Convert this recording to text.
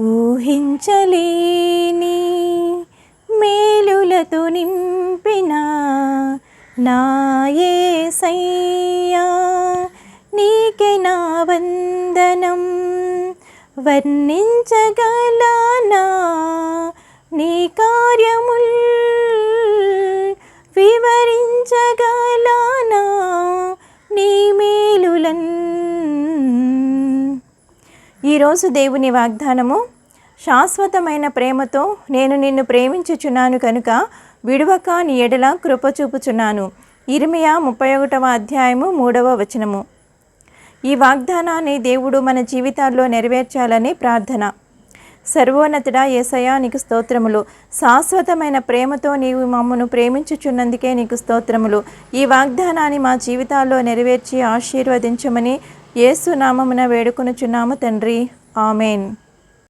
ఊహించలేని మేలులతో నింపిన నాయసయ్యా నీకే నా వందనం. వర్ణించగలనా నీ కార్యముల్? వివరించగలనా నీ మేలులన్ ఈరోజు దేవుని వాగ్దానము శాశ్వతమైన ప్రేమతో నేను నిన్ను ప్రేమించుచున్నాను కనుక విడువక నీ ఎడల కృప చూపుచున్నాను. ఇర్మియా ముప్పై ఒకటవ అధ్యాయము మూడవ వచనము. ఈ వాగ్దానాన్ని దేవుడు మన జీవితాల్లో నెరవేర్చాలని ప్రార్థన. సర్వోన్నతుడా ఏసయా నీకు స్తోత్రములు. శాశ్వతమైన ప్రేమతో నీవు మమ్మను ప్రేమించుచున్నందుకే నీకు స్తోత్రములు. ఈ వాగ్దానాన్ని మా జీవితాల్లో నెరవేర్చి ఆశీర్వదించమని ఏసునామమున వేడుకొనుచున్నాము తండ్రి. ఆమెన్.